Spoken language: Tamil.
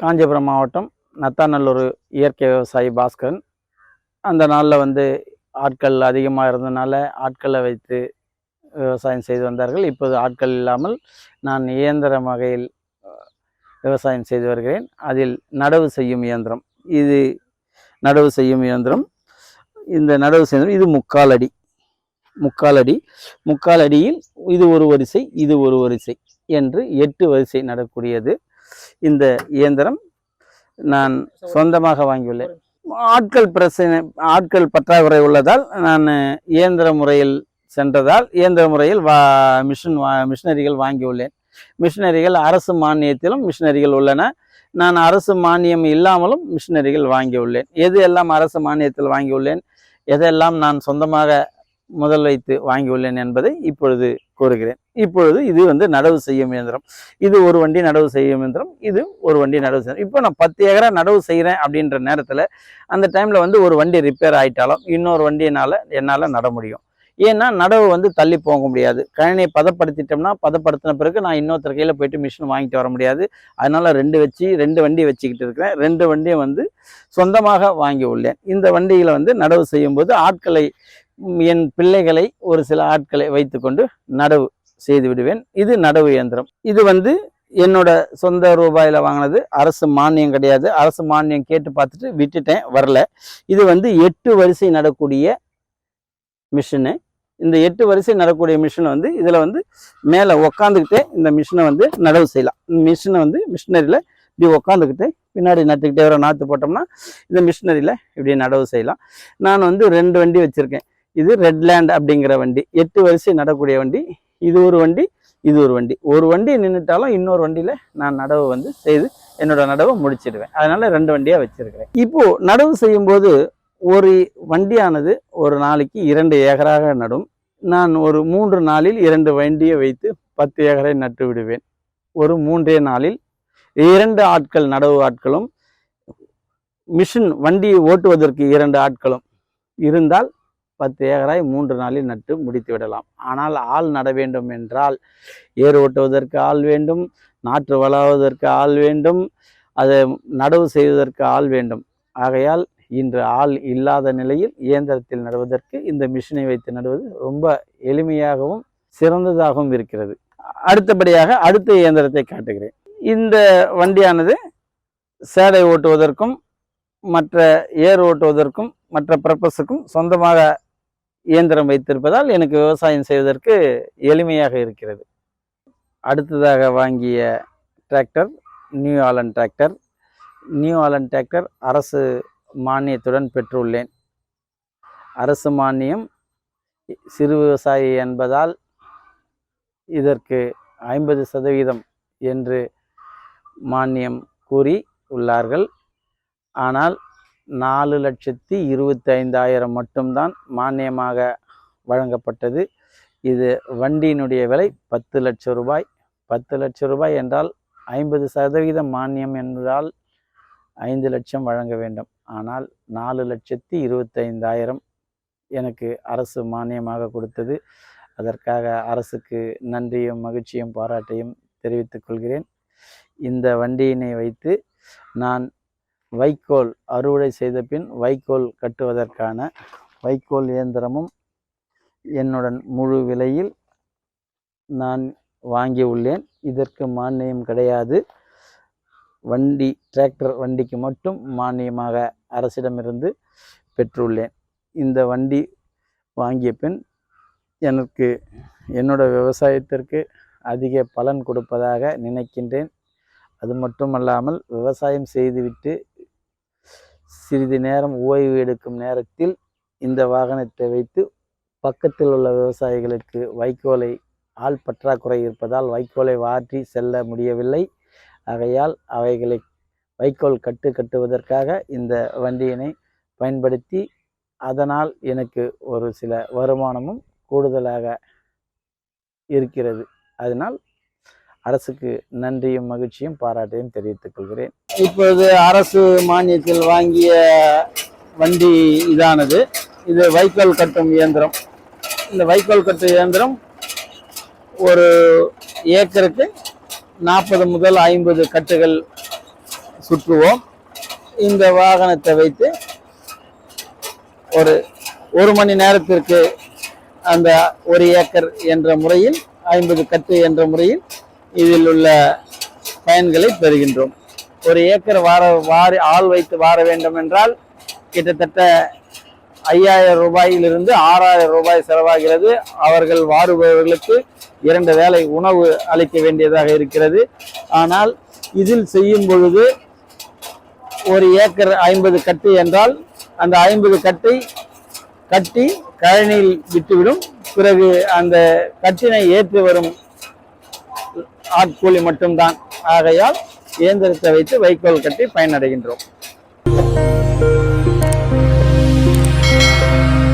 காஞ்சிபுரம் மாவட்டம் நத்தாநல்லூர் இயற்கை விவசாயி பாஸ்கரன். அந்த நாளில் வந்து ஆட்கள் அதிகமாக இருந்தனால ஆட்களை வைத்து விவசாயம் செய்து வந்தார்கள். இப்போது ஆட்கள் இல்லாமல் நான் இயந்திர வகையில் விவசாயம் செய்து வருகிறேன். அதில் நடவு செய்யும் இயந்திரம். இது நடவு செய்யும் இயந்திரம். இந்த நடவு செய்யும் இது முக்கால் அடி. முக்கால் அடி. முக்கால் அடியில் இது ஒரு வரிசை இது ஒரு வரிசை என்று எட்டு வரிசை நடக்கூடியது. இந்த இயந்திரம் நான் சொந்தமாக வாங்கியுள்ளேன். ஆட்கள் பிரச்சனை ஆட்கள் பற்றாக்குறை உள்ளதால் நான் இயந்திர முறையில் சென்றதால் இயந்திர முறையில் வா மிஷின் வா மிஷினரிகள் வாங்கியுள்ளேன். மிஷினரிகள் அரசு மானியத்திலும் மிஷினரிகள் உள்ளன. நான் அரசு மானியம் இல்லாமலும் மிஷினரிகள் வாங்கியுள்ளேன். எது எல்லாம் அரசு மானியத்தில் வாங்கியுள்ளேன்? எதெல்லாம் நான் சொந்தமாக முதல் வைத்து வாங்கியுள்ளேன் என்பதை இப்பொழுது கூறுகிறேன். இப்பொழுது இது வந்து நடவு செய்யும் இயந்திரம். இது ஒரு வண்டி நடவு செய்யும் இயந்திரம். இது ஒரு வண்டி நடவு செய்யும். இப்போ நான் பத்து ஏக்கரா நடவு செய்கிறேன் அப்படின்ற நேரத்தில் அந்த டைமில் வந்து ஒரு வண்டி ரிப்பேர் ஆகிட்டாலும் இன்னொரு வண்டியினால் என்னால் நட முடியும். ஏன்னா நடவு வந்து தள்ளி போக முடியாது. கழனியை பதப்படுத்திட்டோம்னா பதப்படுத்தின பிறகு நான் இன்னொருத்தர் கையில் போயிட்டு மிஷின் வாங்கிட்டு வர முடியாது. அதனால ரெண்டு வச்சு ரெண்டு வண்டி வச்சுக்கிட்டு இருக்கிறேன். ரெண்டு வண்டியை வந்து சொந்தமாக வாங்கி உள்ளேன். இந்த வண்டியில் வந்து நடவு செய்யும்போது ஆட்களை என் பிள்ளைகளை ஒரு சில ஆட்களை வைத்துக்கொண்டு நடவு செய்து விடுவேன். இது நடவு இயந்திரம். இது வந்து என்னோட சொந்த ரூபாயில் வாங்கினது. அரசு மானியம் கிடையாது. அரசு மானியம் கேட்டு பார்த்துட்டு விட்டுட்டேன் வரல. இது வந்து எட்டு வரிசை நடக்கூடிய மிஷினு. இந்த எட்டு வரிசை நடக்கூடிய மிஷினை வந்து இதில் வந்து மேலே உக்காந்துக்கிட்டே இந்த மிஷினை வந்து நடவு செய்யலாம். மிஷினை வந்து மிஷினரியில் இப்படி உக்காந்துக்கிட்டு பின்னாடி நட்டுக்கிட்டே வர நாற்று போட்டோம்னா இந்த மிஷினரியில் இப்படி நடவு செய்யலாம். நான் வந்து ரெண்டு வண்டி வச்சுருக்கேன். இது ரெட்லேண்ட் அப்படிங்கிற வண்டி. எட்டு வரிசை நடக்கூடிய வண்டி. இது ஒரு வண்டி இது ஒரு வண்டி. ஒரு வண்டி நின்றுட்டாலும் இன்னொரு வண்டியில் நான் நடவு வந்து செய்து என்னோட நடவை முடிச்சிடுவேன். அதனால் ரெண்டு வண்டியாக வச்சிருக்கிறேன். இப்போது நடவு செய்யும்போது ஒரு வண்டியானது ஒரு நாளைக்கு இரண்டு ஏக்கராக நடும். நான் ஒரு மூன்று நாளில் இரண்டு வண்டியை வைத்து பத்து ஏக்கரை நட்டு விடுவேன். ஒரு மூன்றே நாளில் இரண்டு ஆட்கள் நடவு ஆட்களும் மிஷின் வண்டியை ஓட்டுவதற்கு இரண்டு ஆட்களும் இருந்தால் பத்து ஏக்கராய் மூன்று நாளில் நட்டு முடித்து விடலாம். ஆனால் ஆள் நட வேண்டும் என்றால் ஏர் ஓட்டுவதற்கு ஆள் வேண்டும் நாற்று வளர்வதற்கு ஆள் வேண்டும் அதை நடவு செய்வதற்கு ஆள் வேண்டும். ஆகையால் இன்று ஆள் இல்லாத நிலையில் இயந்திரத்தில் நடுவதற்கு இந்த மிஷினை வைத்து நடுவது ரொம்ப எளிமையாகவும் சிறந்ததாகவும் இருக்கிறது. அடுத்தபடியாக அடுத்த இயந்திரத்தை காட்டுகிறேன். இந்த வண்டியானது சேடை ஓட்டுவதற்கும் மற்ற ஏர் ஓட்டுவதற்கும் மற்ற பர்பஸுக்கும் சொந்தமாக இயந்திரம் வைத்திருப்பதால் எனக்கு விவசாயம் செய்வதற்கு எளிமையாக இருக்கிறது. அடுத்ததாக வாங்கிய tractor new Holland tractor. New Holland tractor அரசு மானியத்துடன் பெற்றுள்ளேன். அரசு மானியம் சிறு விவசாயி என்பதால் இதற்கு ஐம்பது சதவீதம் என்று மானியம் கூறி உள்ளார்கள். ஆனால் நாலு லட்சத்தி இருபத்தைந்தாயிரம் மட்டும்தான் மானியமாக வழங்கப்பட்டது. இது வண்டியினுடைய விலை பத்து லட்சம் ரூபாய். பத்து லட்சம் ரூபாய் என்றால் ஐம்பது சதவீதம் மானியம் என்றால் ஐந்து லட்சம் வழங்க வேண்டும். ஆனால் நாலு லட்சத்தி இருபத்தைந்தாயிரம் எனக்கு அரசு மானியமாக கொடுத்தது. அதற்காக அரசுக்கு நன்றியும் மகிழ்ச்சியும் பாராட்டையும் தெரிவித்துக் கொள்கிறேன். இந்த வண்டியினை வைத்து நான் வைக்கோல் அறுவடை செய்த பின் வைக்கோல் கட்டுவதற்கான வைக்கோல் இயந்திரமும் என்னுடன் முழு விலையில் நான் வாங்கி உள்ளேன். இதற்கு மானியம் கிடையாது. வண்டி டிராக்டர் வண்டிக்கு மட்டும் மானியமாக அரசிடமிருந்து பெற்றுள்ளேன். இந்த வண்டி வாங்கிய பின் எனக்கு என்னோட விவசாயத்திற்கு அதிக பலன் கொடுப்பதாக நினைக்கின்றேன். அது மட்டுமல்லாமல் விவசாயம் செய்துவிட்டு சிறிது நேரம் ஓய்வு எடுக்கும் நேரத்தில் இந்த வாகனத்தை வைத்து பக்கத்தில் உள்ள விவசாயிகளுக்கு வைக்கோலை ஆள் பற்றாக்குறை இருப்பதால் வைக்கோலை வாற்றி செல்ல முடியவில்லை. ஆகையால் அவைகளை வைக்கோல் கட்டு கட்டுவதற்காக இந்த வண்டியினை பயன்படுத்தி அதனால் எனக்கு ஒரு சில வருமானமும் கூடுதலாக இருக்கிறது. அதனால் அரசுக்கு நன்றியும் மகிழ்ச்சியும் பாராட்டையும் தெரிவித்துக் கொள்கிறேன். இப்பொழுது அரசு மானியத்தில் வாங்கிய வண்டி இதானது. இது வைக்கோல் கட்டும் இயந்திரம். இந்த வைக்கோல் கட்டும் இயந்திரம் ஒரு ஏக்கருக்கு நாற்பது முதல் ஐம்பது கட்டுகள் சுற்றுவோம். இந்த வாகனத்தை வைத்து ஒரு ஒரு மணி நேரத்திற்கு அந்த ஒரு ஏக்கர் என்ற முறையில் ஐம்பது கட்டு என்ற முறையில் இதில் உள்ள பயன்களை பெறுகின்றோம். ஒரு ஏக்கர் வார வாரி ஆள் வைத்து வார வேண்டும் என்றால் கிட்டத்தட்ட ஐயாயிரம் ரூபாயிலிருந்து ஆறாயிரம் ரூபாய் செலவாகிறது. அவர்கள் வாருபவர்களுக்கு இரண்டு வேளை உணவு அளிக்க வேண்டியதாக இருக்கிறது. ஆனால் இதில் செய்யும் பொழுது ஒரு ஏக்கர் ஐம்பது கட்டு என்றால் அந்த ஐம்பது கட்டை கட்டி கழனியில் விட்டுவிடும். பிறகு அந்த கட்டினை ஏற்றி வரும் ஆட்கூலி மட்டும்தான். ஆகையால் இயந்திரத்தை வைத்து வைக்கோல் கட்டி பயனடைகின்றோம்.